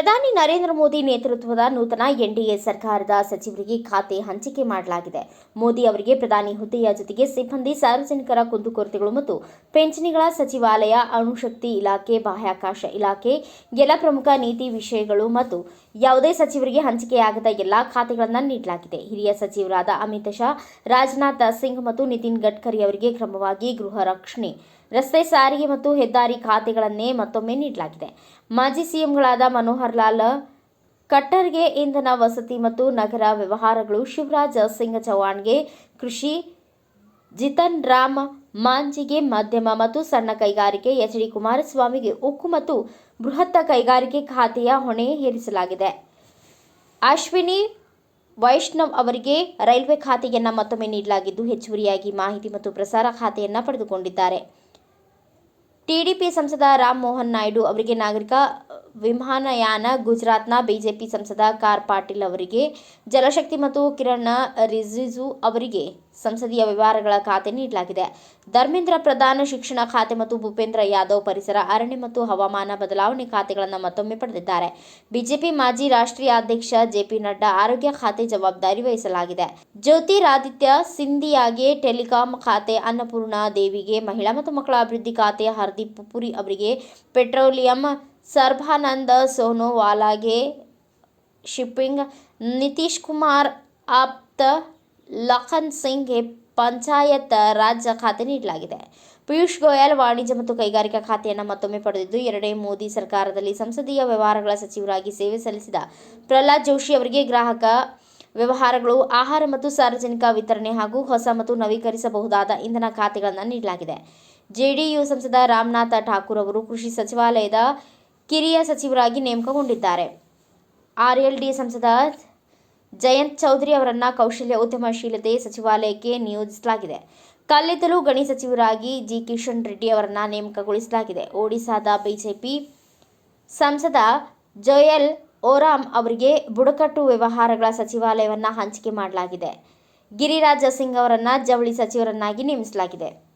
ನರೇಂದ್ರ ಮೋದಿ ನೇತೃತ್ವದ ನೂತನ ಎನ್ಡಿಎ ಸರ್ಕಾರದ ಸಚಿವರಿಗೆ ಖಾತೆ ಹಂಚಿಕೆ ಮಾಡಲಾಗಿದೆ. ಮೋದಿ ಅವರಿಗೆ ಪ್ರಧಾನಿ ಹುದ್ದೆಯ ಜೊತೆಗೆ ಸಿಬ್ಬಂದಿ, ಸಾರ್ವಜನಿಕರ ಕುಂದುಕೊರತೆಗಳು ಮತ್ತು ಪಿಂಚಣಿಗಳ ಸಚಿವಾಲಯ, ಅಣುಶಕ್ತಿ ಇಲಾಖೆ, ಬಾಹ್ಯಾಕಾಶ ಇಲಾಖೆ, ಎಲ್ಲ ಪ್ರಮುಖ ನೀತಿ ವಿಷಯಗಳು ಮತ್ತು ಯಾವುದೇ ಸಚಿವರಿಗೆ ಹಂಚಿಕೆಯಾಗದ ಎಲ್ಲಾ ಖಾತೆಗಳನ್ನು ನೀಡಲಾಗಿದೆ. ಹಿರಿಯ ಸಚಿವರಾದ ಅಮಿತ್ ಶಾ, ರಾಜನಾಥ್ ಸಿಂಗ್ ಮತ್ತು ನಿತಿನ್ ಗಡ್ಕರಿ ಅವರಿಗೆ ಕ್ರಮವಾಗಿ ಗೃಹ ರಕ್ಷಣೆ ರಸ್ತೆ ಸಾರಿಗೆ ಮತ್ತು ಹೆದ್ದಾರಿ ಖಾತೆಗಳನ್ನೇ ಮತ್ತೊಮ್ಮೆ ನೀಡಲಾಗಿದೆ. ಮಾಜಿ ಸಿಎಂಗಳಾದ ಮನೋಹರ್ ಲಾಲ್, ಕಟ್ಟರ್ಗೆ ಇಂಧನ ವಸತಿ ಮತ್ತು ನಗರ ವ್ಯವಹಾರಗಳು ಶಿವರಾಜ್ ಸಿಂಗ್ ಚೌಹಾಣ್ಗೆ ಕೃಷಿ, ಜಿತನ್ ರಾಮ್ ಮಾಂಜಿಗೆ ಮಧ್ಯಮ ಮತ್ತು ಸಣ್ಣ ಕೈಗಾರಿಕೆ ಎಚ್ ಡಿ ಕುಮಾರಸ್ವಾಮಿಗೆ ಉಕ್ಕು ಮತ್ತು ಬೃಹತ್ ಕೈಗಾರಿಕೆ ಖಾತೆಯ ಹೊಣೆ ಹೇರಿಸಲಾಗಿದೆ ಅಶ್ವಿನಿ ವೈಷ್ಣವ್ ಅವರಿಗೆ ರೈಲ್ವೆ ಖಾತೆಯನ್ನ ಮತ್ತೊಮ್ಮೆ ನೀಡಲಾಗಿದ್ದು, ಹೆಚ್ಚುವರಿಯಾಗಿ ಮಾಹಿತಿ ಮತ್ತು ಪ್ರಸಾರ ಖಾತೆಯನ್ನ ಪಡೆದುಕೊಂಡಿದ್ದಾರೆ. ಟಿಡಿಪಿ ಸಂಸದ ರಾಮ್ ಮೋಹನ್ ನಾಯ್ಡು ಅವರಿಗೆ ನಾಗರಿಕ ವಿಮಾನಯಾನ ಗುಜರಾತ್ನ ಬಿಜೆಪಿ ಸಂಸದ ಕಾರ್ ಪಾಟೀಲ್ ಅವರಿಗೆ, ಜಲಶಕ್ತಿ ಮತ್ತು ಕಿರಣ್ ರಿಜಿಜು ಅವರಿಗೆ ಸಂಸದೀಯ ವ್ಯವಹಾರಗಳ ಖಾತೆ ನೀಡಲಾಗಿದೆ. ಧರ್ಮೇಂದ್ರ ಪ್ರಧಾನ ಶಿಕ್ಷಣ ಖಾತೆ ಮತ್ತು ಭೂಪೇಂದ್ರ ಯಾದವ್ ಪರಿಸರ, ಅರಣ್ಯ ಮತ್ತು ಹವಾಮಾನ ಬದಲಾವಣೆ ಖಾತೆಗಳನ್ನು ಮತ್ತೊಮ್ಮೆ ಪಡೆದಿದ್ದಾರೆ. ಬಿಜೆಪಿ ಮಾಜಿ ರಾಷ್ಟ್ರೀಯ ಅಧ್ಯಕ್ಷ ಜೆಪಿ ನಡ್ಡಾ ಆರೋಗ್ಯ ಖಾತೆ ಜವಾಬ್ದಾರಿ ವಹಿಸಲಾಗಿದೆ. ಜ್ಯೋತಿರಾದಿತ್ಯ ಸಿಂಧಿಯಾಗೆ ಟೆಲಿಕಾಂ ಖಾತೆ, ಅನ್ನಪೂರ್ಣ ದೇವಿಗೆ ಮಹಿಳಾ ಮತ್ತು ಮಕ್ಕಳ ಅಭಿವೃದ್ಧಿ ಖಾತೆ, ಹರ್ದೀಪ್ ಪುರಿ ಅವರಿಗೆ ಪೆಟ್ರೋಲಿಯಂ ಸರ್ಬಾನಂದ ಸೋನೋವಾಲಾಗೆ ಶಿಪ್ಪಿಂಗ್. ನಿತೀಶ್ ಕುಮಾರ್ ಆಪ್ತ ಲಖನ್ ಸಿಂಗ್ಗೆ ಪಂಚಾಯತ್ ರಾಜ್ಯ ಖಾತೆ ನೀಡಲಾಗಿದೆ. ಪಿಯೂಷ್ ಗೋಯಲ್ ವಾಣಿಜ್ಯ ಮತ್ತು ಕೈಗಾರಿಕಾ ಖಾತೆಯನ್ನು ಮತ್ತೊಮ್ಮೆ ಪಡೆದಿದ್ದು, ಎರಡೇ ಮೋದಿ ಸರ್ಕಾರದಲ್ಲಿ ಸಂಸದೀಯ ವ್ಯವಹಾರಗಳ ಸಚಿವರಾಗಿ ಸೇವೆ ಸಲ್ಲಿಸಿದ ಪ್ರಹ್ಲಾದ್ ಜೋಶಿ ಅವರಿಗೆ ಗ್ರಾಹಕ ವ್ಯವಹಾರಗಳು, ಆಹಾರ ಮತ್ತು ಸಾರ್ವಜನಿಕ ವಿತರಣೆ ಹಾಗೂ ಹೊಸ ಮತ್ತು ನವೀಕರಿಸಬಹುದಾದ ಇಂಧನ ಖಾತೆಗಳನ್ನು ನೀಡಲಾಗಿದೆ. ಜೆಡಿಯು ಸಂಸದ ರಾಮನಾಥ ಠಾಕೂರ್ ಅವರು ಕೃಷಿ ಸಚಿವಾಲಯದ ಕಿರಿಯ ಸಚಿವರಾಗಿ ನೇಮಕಗೊಂಡಿದ್ದಾರೆ. ಆರ್ಎಲ್ಡಿ ಸಂಸದ ಜಯಂತ್ ಚೌಧರಿ ಅವರನ್ನು ಕೌಶಲ್ಯ ಉದ್ಯಮಶೀಲತೆ ಸಚಿವಾಲಯಕ್ಕೆ ನಿಯೋಜಿಸಲಾಗಿದೆ. ಕಲ್ಲಿದ್ದಲು ಗಣಿ ಸಚಿವರಾಗಿ ಜಿ ಕಿಶನ್ ರೆಡ್ಡಿ ಅವರನ್ನು ನೇಮಕಗೊಳಿಸಲಾಗಿದೆ. ಒಡಿಶಾದ ಬಿಜೆಪಿ ಸಂಸದ ಜೋಯಲ್ ಓರಾಮ್ ಅವರಿಗೆ ಬುಡಕಟ್ಟು ವ್ಯವಹಾರಗಳ ಸಚಿವಾಲಯವನ್ನು ಹಂಚಿಕೆ ಮಾಡಲಾಗಿದೆ. ಗಿರಿರಾಜ ಸಿಂಗ್ ಅವರನ್ನು ಜವಳಿ ಸಚಿವರನ್ನಾಗಿ ನೇಮಿಸಲಾಗಿದೆ.